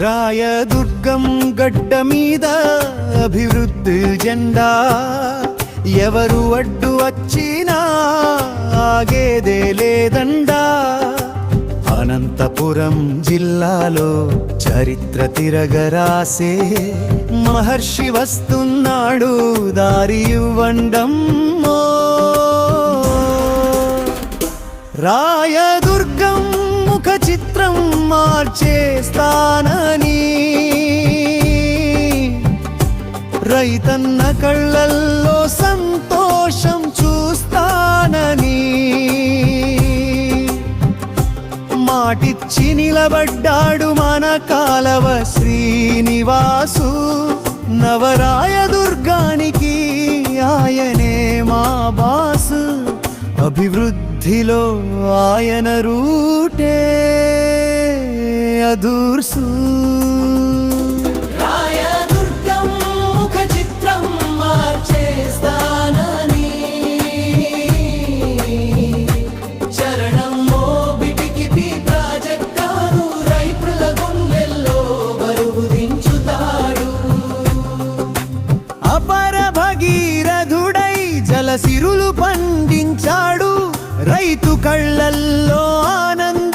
రాయదుర్గం గడ్డ మీద అభివృద్ధి జెండా. ఎవరు అడ్డు వచ్చినా ఆగేదే లేదండా. అనంతపురం జిల్లాలో చరిత్ర తిరగరాసే మహర్షి వస్తున్నాడు దారి ఇవ్వండమ్మో. రాయదు మార్చేస్తానని. రైతన్న కళ్ళల్లో సంతోషం చూస్తానని. మాటిచ్చి నిలబడ్డాడు మన కాలవ శ్రీనివాసు. నవరాయ దుర్గానికి ఆయనే మా బాసు. అభివృద్ధిలో ఆయన రూటే. రాయదూర్సు రాయదుర్గం ముఖ చిత్రం మార్చేస్తానని చరణం మోబిటికి ప్రాజెక్టాను రైతుల గుండెల్లో బరువు దించుతాడు. అపర భగీరథుడై జలసిరులు పండించాడు రైతు కళ్ళల్లో ఆనంద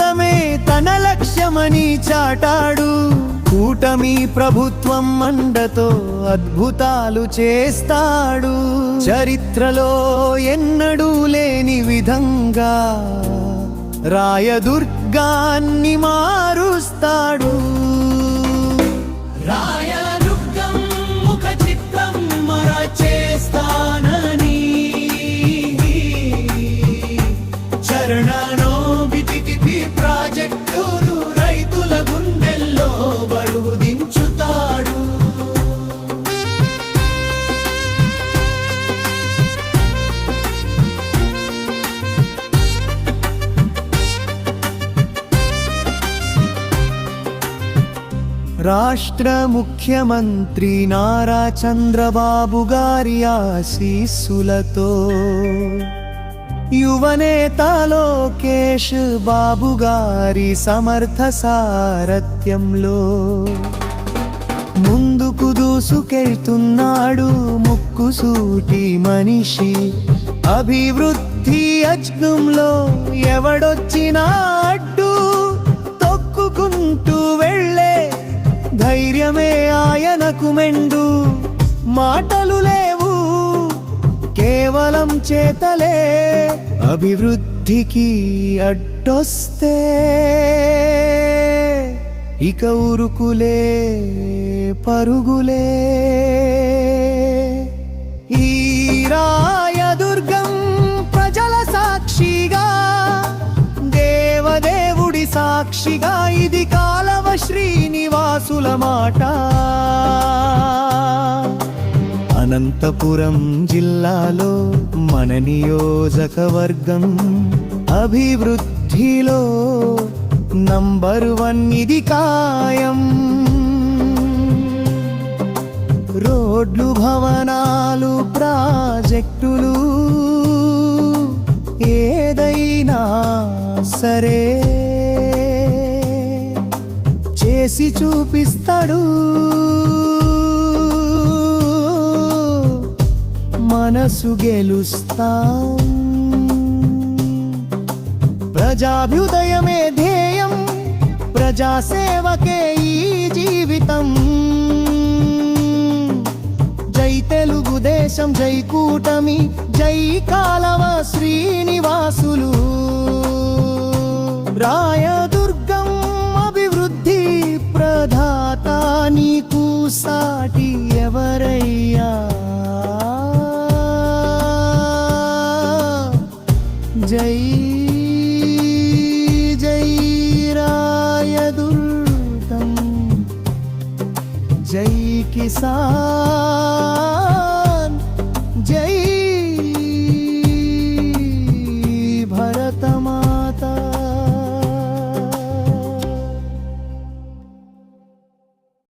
తన లక్ష్యమని చాటాడు. కూటమి ప్రభుత్వం మండతో అద్భుతాలు చేస్తాడు. చరిత్రలో ఎన్నడూ లేని విధంగా రాయదుర్గాన్ని మారుస్తాడు. రాయదుర్గం ముఖ చిత్రం మరచే రాష్ట్ర ముఖ్యమంత్రి నారా చంద్రబాబు గారి ఆశీస్సులతో యువనేత లోకేష్ బాబు గారి సమర్థ సారథ్యంలో ముందుకు దూసుకెళ్తున్నాడు ముక్కుసూటి మనిషి. అభివృద్ధి అజ్ఞంలో ఎవడొచ్చినా అడ్డు తొక్కుకుంటూ వెళ్ళే ధైర్యమే ఆయనకు మెండు. మాటలు లేవు కేవలం చేతలే అభివృద్ధికి అడ్డొస్తే. ఇక ఉరుకులే పరుగులే. ఈ రాయదుర్గం ప్రజల సాక్షిగా దేవదేవుడి సాక్షిగా ఇది కా శ్రీనివాసుల మాట. అనంతపురం జిల్లాలో మన నియోజకవర్గం అభివృద్ధిలో నంబర్ వన్ ఇది కాయం రోడ్లు భవనాలు ప్రాజెక్టులు ఏదైనా సరే చేసి చూపిస్తాడు. మనసు గెలుస్తాం. ప్రజాభ్యుదయమే ధ్యేయం ప్రజాసేవకే ఈ జీవితం. జై తెలుగుదేశం జై కూటమి జై కాలవ శ్రీనివాసులు. రాయ సాటి ఎవరయ్యా? జై జై రాయదుర్గం. జై కిసా